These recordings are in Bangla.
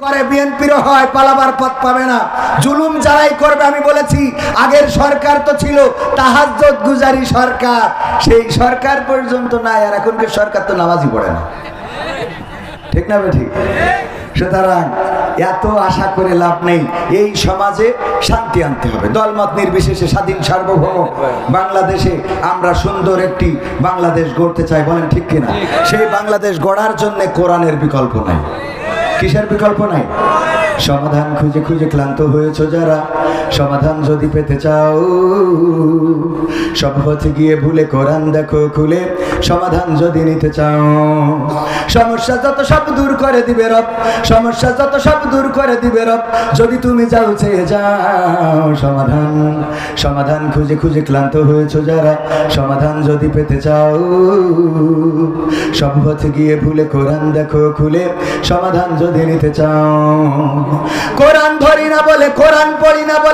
করে বিএনপিরও হয়, পালাবার পথ পাবে না। জুলুম যারাই করবে, আমি বলেছি, আগের সরকার তো ছিল তাহাজ্জত গুজারি সরকার। সেই সরকার পর্যন্ত নাই, আর এখনকার সরকার তো নামাজই পড়ে না। ঠিক না ঠিক সুতরাং এত আশা করে লাভ নেই, এই সমাজে শান্তি আনতে হবে। দলমত নির্বিশেষে স্বাধীন সার্বভৌম বাংলাদেশে আমরা সুন্দর একটি বাংলাদেশ গড়তে চাই, বলেন ঠিক কিনা? সেই বাংলাদেশ গড়ার জন্য কোরআনের বিকল্প নাই। কিসের বিকল্প নাই? সমাধান খুঁজে খুঁজে ক্লান্ত হয়েছ যারা? সমাধান যদি পেতে চাও। সব পথে গিয়ে ভুলে কোরআন দেখো খুলে, সমাধান যদি নিতে চাও। সমস্যা যত সব দূর করে দিবে রব, সমস্যা যত সব দূর করে দিবে রব, যদি তুমি যাও চেয়ে যাও। সমাধান সমাধান খুঁজে খুঁজে ক্লান্ত হয়েছো যারা, সমাধান যদি পেতে চাও। সব পথে গিয়ে ভুলে কোরআন দেখো খুলে, সমাধান যদি নিতে চাও। কোরআন ধরি না বলে, কোরআন পড়ি না বলে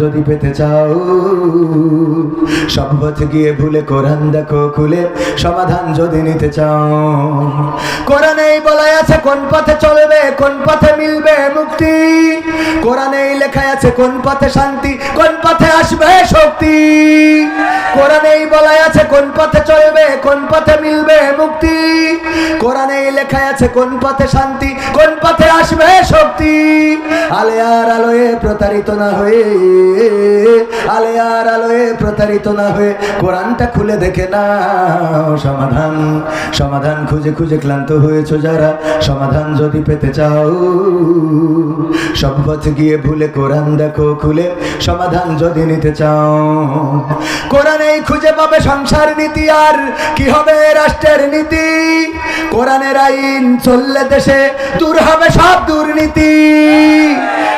যদি পেতে চাও। সব পথে গিয়ে ভুলে কোরআন দেখো, খুলে সমাধান যদি নিতে চাও। কোরআনেই বলাই আছে কোন পথে চলবে, কোন পথে মিলবে মুক্তি। কোরআনেই লেখা আছে কোন পথে শান্তি, কোন পথে আসবে শক্তি। কোরআনেই বলাই আছে কোন পথে চলবে, কোন পথে মিলবে মুক্তি। কোরআনেই লেখা আছে কোন পথে শান্তি, কোন পথে আসবে শক্তি। আলেয়ার আলোয়ে প্রতারিত না হয়ে আলেয়ার আলোয়ে প্রতারিত না হয়ে কোরআনটা খুলে দেখে না সমাধান সমাধান খুঁজে খুঁজে ক্লান্ত হয়েছ যারা। সমাধান যদি পেতে চাও সব পথে গিয়ে ভুলে কোরআন দেখো খুলে। সমাধান যদি নিতে চাও, কোরআনেই খুঁজে পাবে সংসার নীতি আর কি হবে রাষ্ট্রের নীতি। কোরআনের আইন চললে দেশে দূর হবে সব দুর্নীতি।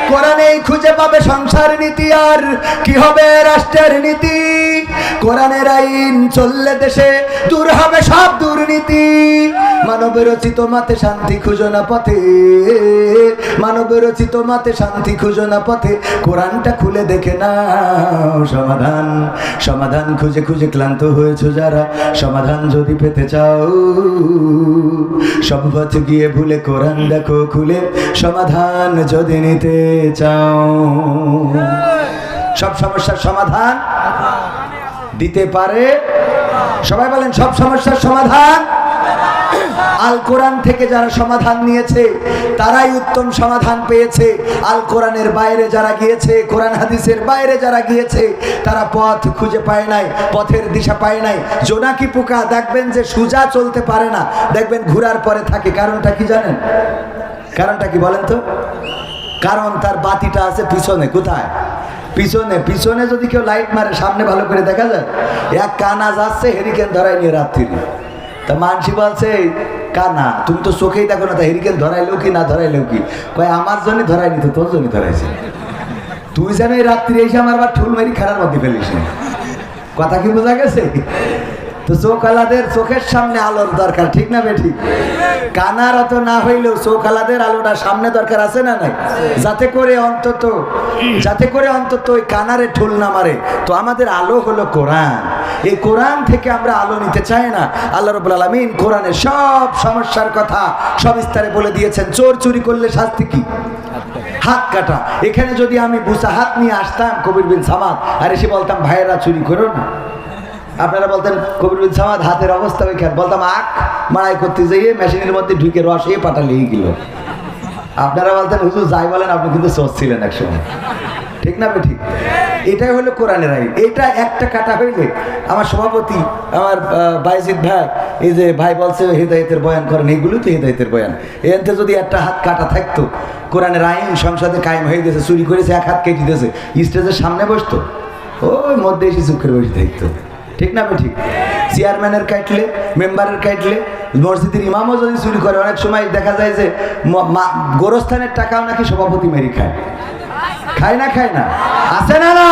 কোরআনেই খুঁজে পাবে সংসার নীতি আর কি হবে রাষ্ট্রের নীতি? কোরআনের আইন চললে দেশে দূর হবে সব দুর্নীতি। মানব রচিত মাতে শান্তি খুঁজো না পথে। মানব রচিত মাতে শান্তি খুঁজো না পথে। কোরআনটা খুলে দেখে না সমাধান। সমাধান খুঁজে খুঁজে ক্লান্ত হয়েছ যারা। সমাধান যদি পেতে চাও পথ গিয়ে ভুলে কোরআন দেখো খুলে। সমাধান যদি নিতে চাও। সব সমস্যার সমাধান দিতে পারে। সবাই বলেন সব সমস্যার সমাধান? আল কোরআন থেকে যারা সমাধান নিয়েছে তারাই উত্তম সমাধান পেয়েছে। আল কোরআনের বাইরে যারা গিয়েছে কোরআন হাদিসের বাইরে যারা গিয়েছে তারা পথ খুঁজে পায় নাই পথের দিশা পায় নাই। জোনাকি পোকা? দেখবেন যে সুজা চলতে পারে না। দেখবেন ঘোরার পরে থাকে। কারণটা কি জানেন? কারণটা কি বলেন তো? কারণ তার বাতিটা আছে পিছনে, কোথায়? পিছনে পিছনে যদি কেউ লাইট মারে, সামনে ভালো করে দেখা যায়। এক কানা যাচ্ছে হেরিকেন ধরাই নিয়ে রাত্রি তা মানসি বলছে কানা, তুমি তো চোখেই দেখো না, তা হেরিকেন ধরাইলেও কি, না ধরাইলেও কি? কয়, আমার জন্য ধরাইনি তো, তোর জন্য ধরাইছে। তুই যেন এই রাত্রি এসে আমার আবার ঠুল মারি খারাপ মধ্যে ফেলিস কথা কি বোঝা গেছে? তো চোখের সামনে আলোর দরকার, ঠিক না বেঠিক কানার অত না হইলেও চোখ আলাদের আলোটা সামনে দরকার আছে না নাই? যাতে করে অন্তত, যাতে করে অন্তত ওই কানারে ঠুল না মারে। তো আমাদের আলো হলো কোরআন। এই কোরআন থেকে আমরা আলো নিতে চাই না। আল্লাহ রবুল আলমিন কোরআনের সব সমস্যার কথা সবিস্তারে বলে দিয়েছেন। চোর চুরি করলে শাস্তি কি? হাত কাটা। এখানে যদি আমি বুসা হাত নিয়ে আসতাম কবির বিন সামাদ, আর এসে বলতাম, ভাইয়েরা চুরি করো না। আপনারা বলতেন, কবির সামাদ হাতের অবস্থা ওইখানে বলতাম আখ মাড়াই করতে যাইয়ে মেশিনের মধ্যে ঢুকে রস এ পাটা লেগে গেল। আপনারা বলতেন, হুজুর যাই বলেন, আপনি কিন্তু সোচ ছিলেন একসময়। ঠিক না ঠিক এটাই হলো কোরআনের আইন। এটা একটা কাটা হইলে আমার সভাপতি, আমার বাইজিৎ ভাই, এই যে ভাই বলছে, হেদায়তের বয়ান করেন এইগুলো তো হেদায়তের বয়ান। এতে যদি একটা হাত কাটা থাকতো, কোরআনের আইন সংসদে কায়েম হয়ে গেছে, চুরি করেছে, এক হাত কেটে দিয়েছে, স্টেজের সামনে বসতো, ওই মধ্যে এসে চুপ করে বসে থাকতো। ঠিক না ঠিক চেয়ারম্যানের কাটলে মেম্বারের কাটলে মসজিদের ইমামও যদি চুরি করে, অনেক সময় দেখা যায় যে গোরস্থানের টাকাও নাকি সভাপতি মেরি খায়। খায় না খায় না? আছে না না?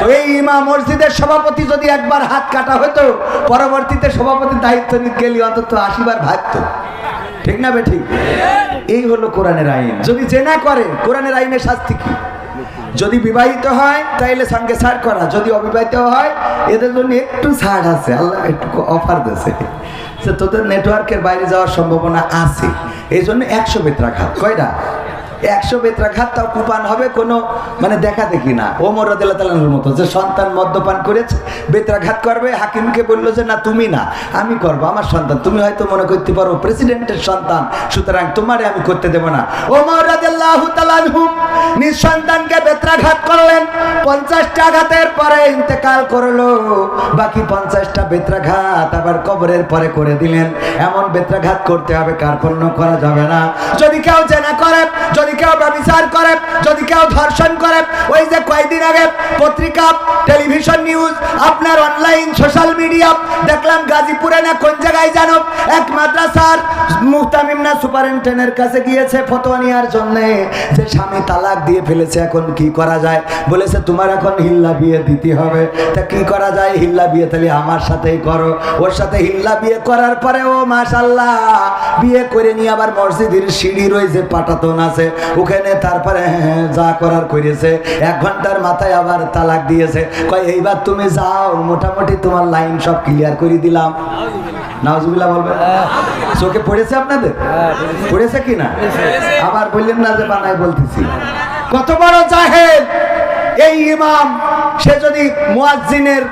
তো এই ইমাম মসজিদের সভাপতি যদি একবার হাত কাটা হতো, পরবর্তীতে সভাপতির দায়িত্ব নিতে গেলে অন্তত আশিবার ভাগতো। ঠিক না বে ঠিক এই হলো কোরআনের আইন। যদি জেনা করে, কোরআনের আইনের শাস্তি কি? যদি বিবাহিত হয়, তাইলে সঙ্গে ছাড় করা। যদি অবিবাহিত হয়, এদের জন্য একটু ছাড় আছে। আল্লাহ একটু অফার দিয়েছে। তোদের নেটওয়ার্কের বাইরে যাওয়ার সম্ভাবনা আছে। এই জন্য একশো বেত রাখা। কয়টা? একশো বেত্রাঘাত তাও কুপান হবে, কোনো মানে দেখা দেখি না। ও মরদিল্লা তালানোর মতো, যে সন্তান মদ্যপান করেছে বেত্রাঘাত করবে, হাকিমকে বলল যে, না, তুমি না, আমি করব, আমার সন্তান, তুমি হয়তো মনে করতে পারো, প্রেসিডেন্টের সন্তান, সুতরাং তোমারে আমি করতে দেবো না। ও মরদিল্লাহ তালানহু নিজ সন্তানকে বেত্রাঘাত করলেন, পঞ্চাশটা আঘাতের পরে ইন্তেকাল করল, বাকি পঞ্চাশটা বেত্রাঘাত আবার কবরের পরে করে দিলেন। এমন বেত্রাঘাত করতে হবে কার্পণ্য করা যাবে না। যদি কেউ জেনা করে, যদি কেউ ব্যবচার করে, যদি কেউ ধর্ষণ করে, ওই যে কয়েকদিন আগে পত্রিকা, টেলিভিশন নিউজ, আপনার অনলাইন সোশ্যাল মিডিয়া দেখলাম গাজীপুরে না কোন জায়গায় জানো, এক মাদ্রাসার মুহতামিমনা সুপারিনটেন্ডেন্টের কাছে গিয়েছে ফতোয়া নেওয়ার জন্য। যে স্বামী তালাক দিয়ে ফেলেছে এখন কি করা যায়? বলেছে তোমার এখন হিল্লা বিয়ে দিতে হবে। তা কি করা যায়? হিল্লা বিয়ে তাহলে আমার সাথেই করো। ওর সাথে হিল্লা বিয়ে করার পরে ও মাশাল্লাহ বিয়ে করে নিয়ে আবার মসজিদের সিঁড়ি রয়েছে পাটাতন আছে। ওখানে তারপরে হ্যাঁ, যা করার করেছে। এক ঘণ্টার মাথায় আবার তালাক দিয়েছে। কয় এইবার তুমি যাও মোটামুটি তোমার লাইন সব ক্লিয়ার করে দিলাম। নাওজুবিল্লাহ বলবে চোখে পড়েছে আপনাদের? পড়েছে। কি না? আবার বললেন না যে বানাই বলতেছি। কত বড় জাহেদ এই ইমাম সে যদি মুয়াজ্জিনের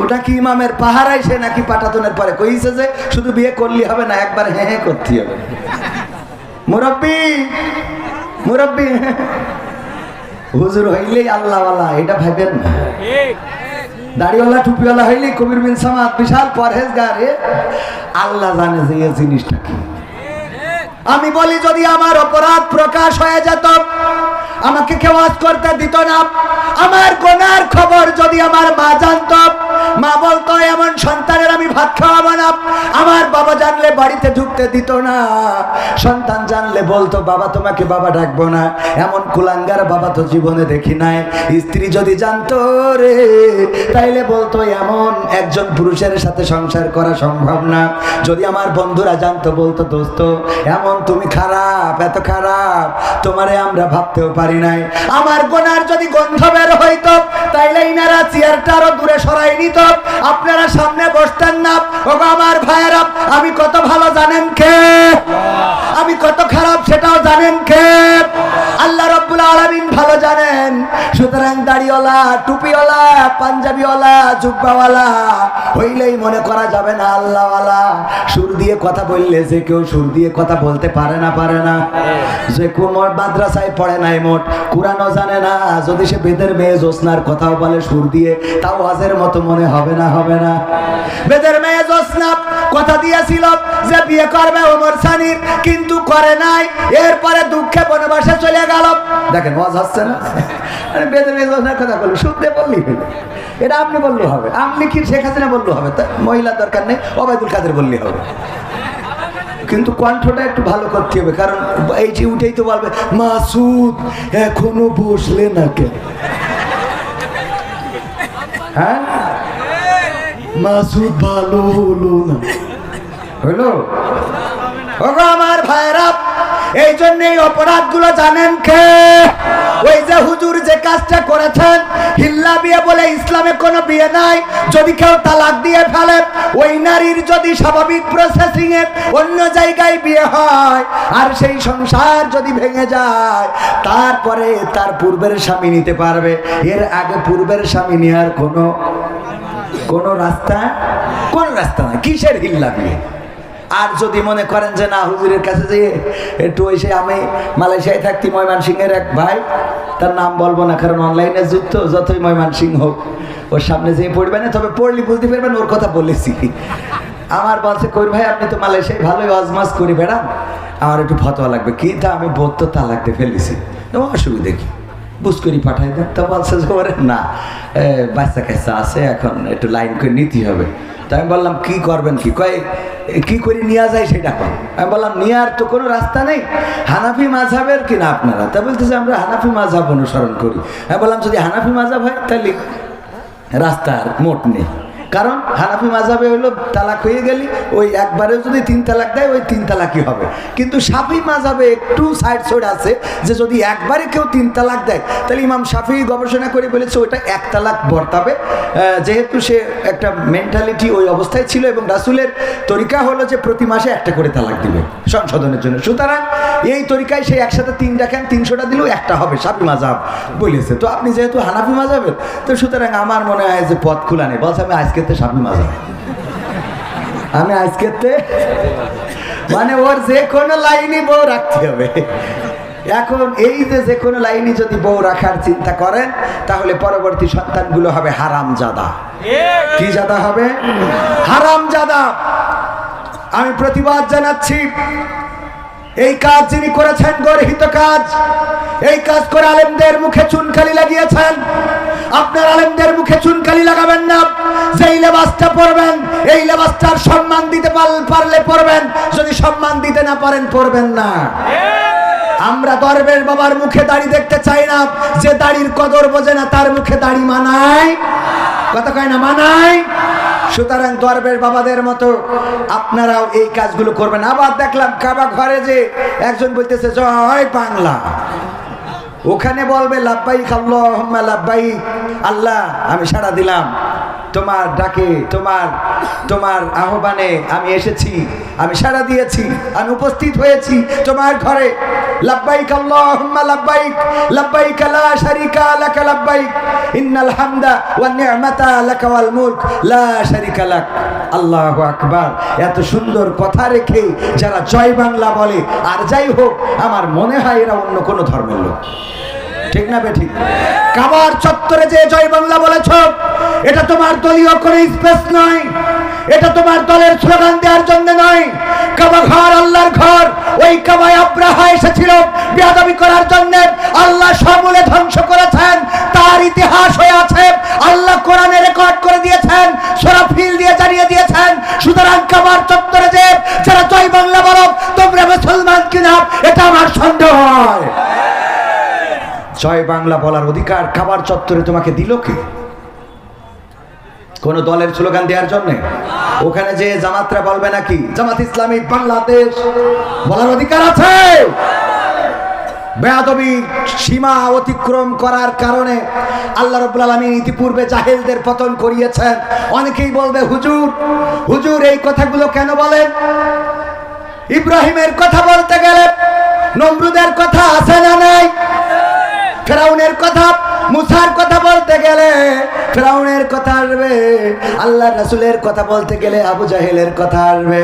ওটা কি ইমামের পাহারায় সে নাকি পাঠাতনের পরে কইছে যে শুধু বিয়ে করলি হবে না একবার হ্যাঁ হ্যাঁ করতে হবে। মুরব্বী মুরব্বী হুজুর হইলেই আল্লাহওয়ালা এটা ভাবেন না। দাড়িওয়ালা, টুপিওয়ালা হইলে কবির বিন সামাদ, বিশাল পরহেজগার আল্লাহ জানে যে এই জিনিসটা কি। আমি বলি, যদি আমার অপরাধ প্রকাশ হয়ে যেত, আমাকে কেউ আজ করতে দিত না। আমার গোনার খবর যদি আমার মা জানত, মা বলতো, এমন সন্তানের আমি ভাত খাওয়াবো না। আমার ঢুকতে দিত না। সন্তান জানলে বলতো, বাবা, তোমাকে বাবা ডাকবো না। এমন কুলাঙ্গার বাবা তো জীবনে দেখি নাই। স্ত্রী যদি জানতো রে, তাইলে বলতো, এমন একজন পুরুষের সাথে সংসার করা সম্ভব না। যদি আমার বন্ধুরা জানতো, বলতো, দোস্ত, এমন তুমি খারাপ, এত খারাপ, তোমারে আমরা ভাবতেও পারি নাই। আমার গোনার যদি গন্ধ বের হইতো, তাইলে ইনারা চেয়ারটা আরও দূরে সরাই নিত আপনারা সামনে বসতেন না। ও আমার ভাইয়েরা আমি কত ভালো জানেন কে? দাড়িওয়ালা টুপিওয়ালা, পাঞ্জাবিওয়ালা, জুব্বাওয়ালা, হইলেই মনে করা যাবে না আল্লাহওয়ালা। সুর দিয়ে কথা বললে যে কেউ সুর দিয়ে কথা বলতে পারে না পারে না। যে মাদ্রাসায় পড়ে নাই মোট জানে না। যদি সে বেদের মেয়ে জোসনার কথাও বলে সুর দিয়ে, তাও আজের মতো মনে হবে না হবে না। বেদের মেয়ে জোসনা কথা দিয়েছিল যে বিয়ে করবে ওমর সানির, কিন্তু করে নাই। এরপরে দুঃখে বনবাসে চলে গেল। দেখেন, ওয়াজ হচ্ছে না? বেদের মেয়ে জোসনার কথা বলল দিয়ে বললি? এটা আপনি বললেও হবে। আপনি কি শেখ হাসিনা বললেও হবে? তা মহিলার দরকার নেই, ওবায়দুল কাদের বললেই হবে। কিন্তু কণ্ঠটা একটু ভালো করতে হবে, কারণ এই যে উঠেই তো বলবে, মাসুদ, এখনও বসলে না কেন? হ্যাঁ? মাসুদ ভালো হলো না। হলো? আমার ভাইরা এই জন্য এই অপরাধগুলো জানেন কে? ওই যে হুজুর যে কাজটা করেছেন, হিল্লা বিয়ে বলে ইসলামে কোনো বিয়ে নাই, যদি কেউ তালাক দিয়ে ফেলে, ওই নারীর যদি স্বাভাবিক প্রসেসিং এ অন্য জায়গায় বিয়ে হয়, আর সেই সংসার যদি ভেঙে যায়, তারপরে তার পূর্বের স্বামী নিতে পারবে। এর আগে পূর্বের স্বামী নেওয়ার কোনো কোনো রাস্তা, কোন রাস্তা নাই। কিসের হিল্লা বিয়ে? আর যদি মনে করেন যে না, হুজুরের কাছে যে একটু ওই আমি মালয়েশিয়ায় থাকতি ময়মান সিংহের এক ভাই, তার নাম বলব না, কারণ অনলাইনে যুক্ত, যতই ময়মান সিং হোক, ওর সামনে যেয়ে পড়বে না, তবে পড়লি বুঝতে পারবেন, ওর কথা বলেছি। আমার বলছে কই ভাই, আপনি তো মালয়েশিয়ায় ভালোই অজমাস করে বেড়ান আমার একটু ফতোয়া লাগবে কি তা আমি বলতো তালাক দিয়ে ফেলেছি। তো অসুবিধে কি? বুঝ করি পাঠাই দেন। তা বলছে না বাচ্চা কাচ্চা আছে, এখন একটু লাইন করে নিতে হবে। তাই আমি বললাম কি করবেন কি? কয় "এ, কি করে নিয়ে যায় সেটা কর আমি বললাম নিয়ে আর তো কোনো রাস্তা নেই। হানাফি মাঝাবের কিনা আপনারা? তা বলতেছে আমরা হানাফি মাঝাব অনুসরণ করি। আমি বললাম যদি হানাফি মাঝাব হয় তাহলে রাস্তার মোট নেই। কারণ হানাফি মাঝাবে হলো তালাক হয়ে গেলি, ওই একবারেও যদি তিন তালাক দেয়, ওই তিন তালাকই হবে। কিন্তু সাফি মাঝাবে একটু সাইড সাইড আছে যে যদি একবারে কেউ তিন তালাক দেয়, তাহলে ইমাম সাফি গবেষণা করে বলেছে ওইটা এক তালাক বর্তাবে। যেহেতু সে একটা মেন্টালিটি ওই অবস্থায় ছিল এবং রাসুলের তরিকা হলো যে প্রতি মাসে একটা করে তালাক দিবে সংশোধনের জন্য। সুতরাং এই তরিকায় সে একসাথে তিন রাখেন তিনশোটা দিলেও একটা হবে সাফি মাঝাব বলেছে। তো আপনি যেহেতু হানাফি মাঝাবের তো সুতরাং আমার মনে হয় যে পথ খোলা নেই। বলছে, আমি আজকেতে সাফি মাঝাব আমি আজকেতে মানে ওর যে কোনো লাইনই বউ রাখতে হবে। এখন এই যে যে কোনো লাইনই যদি বউ রাখার চিন্তা করেন, তাহলে পরবর্তী সন্তানগুলো হবে হারাম জাদা কি জাদা হবে? হারাম জাদা আমি প্রতিবাদ জানাচ্ছি। এই কাজ যিনি করেছেন গর্হিত কাজ, এই কাজ করে আলেমদের মুখে চুনকালি লাগিয়েছেন। আপনার আলেমদের মুখে চুনকালি লাগাবেন না। যেই লেবাসটা পরবেন এই লেবাসটার সম্মান দিতে পারলে পরবেন যদি সম্মান দিতে না পারেন পরবেন না। আমরা দরবের বাবার মুখে দাড়ি দেখতে চাই না। যে দাড়ির কদর বোঝে না, তার মুখে দাড়ি মানায়। কথা কয় না, মানায়। সুতরাং দরবের বাবাদের মতো আপনারাও এই কাজগুলো করবেন। আবার দেখলাম কাবা ঘরে যে একজন বলতেছে, জয় বাংলা। ওখানে বলবে লাভবাই খাল্লাহ আল্লাহ আমি সাড়া দিলাম। তোমার ডাকে, তোমার তোমার আহ্বানে আমি এসেছি, আমি সাড়া দিয়েছি, আমি উপস্থিত হয়েছি তোমার ঘরে। লাব্বাইক লা ইন্নাল হামদা লা আকবার। এত সুন্দর কথা রেখে যারা জয় বাংলা বলে, আর যাই হোক, আমার মনে হয় এরা অন্য কোনো ধর্মের লোক। ঠিক না বেঠিক? কাবার চত্বরে যে জয় বাংলা বলেছ, এটা তোমার দলীয় করে স্পেস নয়। এটা তোমার দলের স্লোগান দেওয়ার জন্য নয়। কাবা ঘর, আল্লাহর ঘর, ওই কাবায় আব্রাহা এসেছিল বেয়াদবি করার জন্য। আল্লাহ সমূলে ধ্বংস করেছেন, তার ইতিহাস হয়ে আছে। আল্লাহ কোরআনে রেকর্ড করে দিয়েছেন। জয় বাংলা বলার অধিকার খাবার চত্বরে তোমাকে দিল কে? কোন দলের স্লোগান দেওয়ার জন্য? ওখানে যে জামাতরা বলবে নাকি, জামাত ইসলামী বাংলাদেশ বলার অধিকার আছে? বেয়াদবি সীমা অতিক্রম করার কারণে আল্লাহ রব্বুল আলমী ইতিপূর্বে জাহেলদের পতন করিয়েছেন। অনেকেই বলবে, হুজুর হুজুর, এই কথাগুলো কেন বলেন ইব্রাহিমের কথা বলতে গেলে, নমরুদের কথা আছে না নাই? ফেরাউনের কথা, মুসার কথা বলতে গেলে, ফেরাউনের কথা আসবে আল্লাহ রাসুলের কথা বলতে গেলে আবু জাহেলের কথা আসবে।